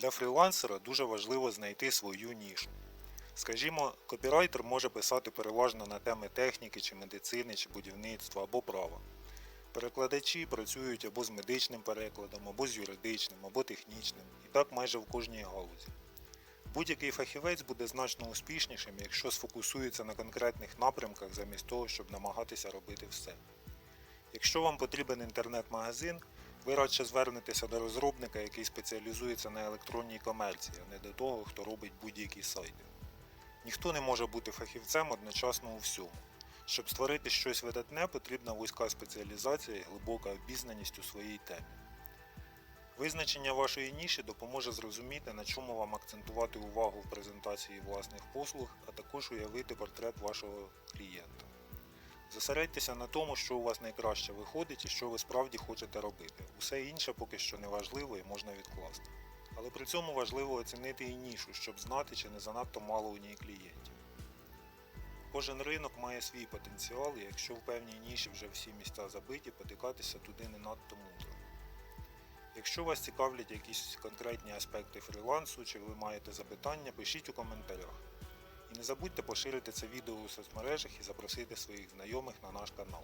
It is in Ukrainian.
Для фрілансера дуже важливо знайти свою нішу. Скажімо, копірайтер може писати переважно на теми техніки чи медицини, чи будівництва або права. Перекладачі працюють або з медичним перекладом, або з юридичним, або технічним, і так майже в кожній галузі. Будь-який фахівець буде значно успішнішим, якщо сфокусується на конкретних напрямках замість того, щоб намагатися робити все. Якщо вам потрібен інтернет-магазин, ви радше звернетеся до розробника, який спеціалізується на електронній комерції, а не до того, хто робить будь-які сайти. Ніхто не може бути фахівцем одночасно у всьому. Щоб створити щось видатне, потрібна вузька спеціалізація і глибока обізнаність у своїй темі. Визначення вашої ніші допоможе зрозуміти, на чому вам акцентувати увагу в презентації власних послуг, а також уявити портрет вашого клієнта. Зосередьтеся на тому, що у вас найкраще виходить і що ви справді хочете робити. Усе інше поки що не важливо і можна відкласти. Але при цьому важливо оцінити і нішу, щоб знати, чи не занадто мало у ній клієнтів. Кожен ринок має свій потенціал, і якщо в певній ніші вже всі місця забиті, потикатися туди не надто мудро. Якщо вас цікавлять якісь конкретні аспекти фрілансу, чи ви маєте запитання, пишіть у коментарях. Не забудьте поширити це відео у соцмережах і запросити своїх знайомих на наш канал.